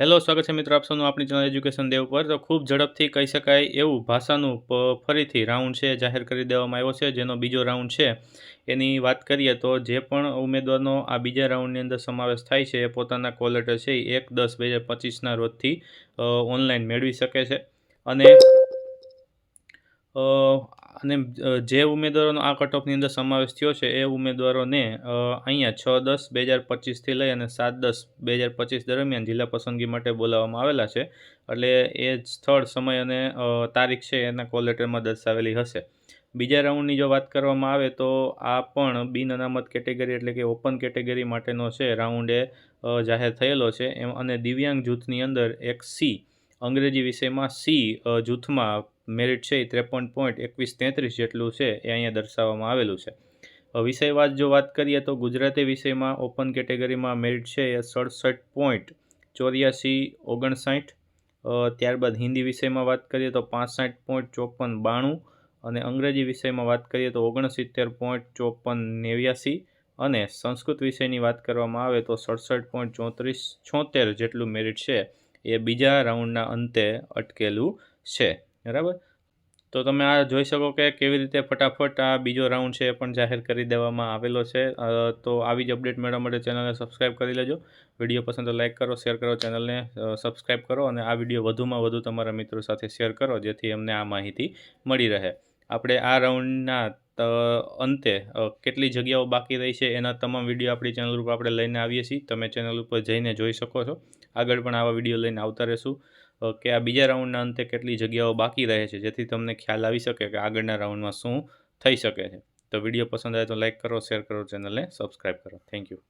Hello, સ્વાગત છે મિત્રો આપ સૌનું આપણી ચેનલ એજ્યુકેશન દેવ પર તો ખૂબ ઝડપથી કહી શકાય એવું ભાષાનું ફરીથી રાઉન્ડ છે, જાહેર કરી દેવામાં આવ્યો છે, જેનો બીજો રાઉન્ડ છે. એની વાત કરીએ તો જે પણ ઉમેદવારનો આ બીજા રાઉન્ડની અંદર સમાવેશ થાય છે, એ પોતાના કોલ લેટર છે, એ એક દસ બે હજાર પચીસના રોજથી ઓનલાઈન મેળવી શકે છે. અને અને જે ઉમેદવારોનો આ કટઓફની અંદર સમાવેશ થયો છે, એ ઉમેદવારોને અહીંયા છ દસ બે હજાર પચીસથી લઈ અને સાત દસ બે હજાર પચીસ દરમિયાન જિલ્લા પસંદગી માટે બોલાવવામાં આવેલા છે. એટલે એ સ્થળ, સમય અને તારીખ છે એના કોલ લેટરમાં દર્શાવેલી હશે. બીજા રાઉન્ડની જો વાત કરવામાં આવે તો આ પણ બિન અનામત કેટેગરી એટલે કે ઓપન કેટેગરી માટેનો છે. રાઉન્ડ એ જાહેર થયેલો છે. એમ અને દિવ્યાંગ જૂથની અંદર એક સી અંગ્રેજી વિષયમાં સી જૂથમાં મેરિટ છે એ ત્રેપન પોઈન્ટ એકવીસ તેત્રીસ જેટલું છે એ અહીંયા દર્શાવવામાં આવેલું છે. વિષયવાદ જો વાત કરીએ તો ગુજરાતી વિષયમાં ઓપન કેટેગરીમાં મેરિટ છે એ સડસઠ પોઈન્ટ ચોર્યાસી ઓગણસાઠ. ત્યારબાદ હિન્દી વિષયમાં વાત કરીએ તો પાંસઠ પોઈન્ટ ચોપન બાણું અને અંગ્રેજી વિષયમાં વાત કરીએ તો ઓગણસિત્તેર પોઈન્ટ ચોપન નેવ્યાસી અને સંસ્કૃત વિષયની વાત કરવામાં આવે તો સડસઠ પોઈન્ટ ચોત્રીસ છોતેર જેટલું મેરિટ છે. એ બીજા રાઉન્ડના અંતે અટકેલું છે. બરાબર? તો તમે આ જોઈ શકો કે કેવી રીતે ફટાફટ આ બીજો રાઉન્ડ છે એ પણ જાહેર કરી દેવામાં આવેલો છે. તો આવી જ અપડેટ મેળવવા માટે ચેનલને સબસ્ક્રાઈબ કરી લેજો. વીડિયો પસંદ તો લાઇક કરો, શેર કરો, ચેનલને સબસ્ક્રાઈબ કરો અને આ વીડિયો વધુમાં વધુ તમારા મિત્રો સાથે શેર કરો જેથી અમને આ માહિતી મળી રહે. આપણે આ રાઉન્ડના અંતે કેટલી જગ્યાઓ બાકી રહી છે એના તમામ વીડિયો આપણી ચેનલ ઉપર આપણે લઈને આવીએ છીએ. તમે ચેનલ ઉપર જઈને જોઈ શકો છો. આગળ પણ આવા વીડિયો લઈને આવતા રહેશું. કે આ બીજા રાઉન્ડના અંતે કેટલી જગ્યાઓ બાકી રહે છે જેથી તમને ખ્યાલ આવી શકે કે આગળના રાઉન્ડમાં શું થઈ શકે છે. તો વીડિયો પસંદ આવે તો લાઇક કરો, શેર કરો, ચેનલને સબસ્ક્રાઈબ કરો. Thank you.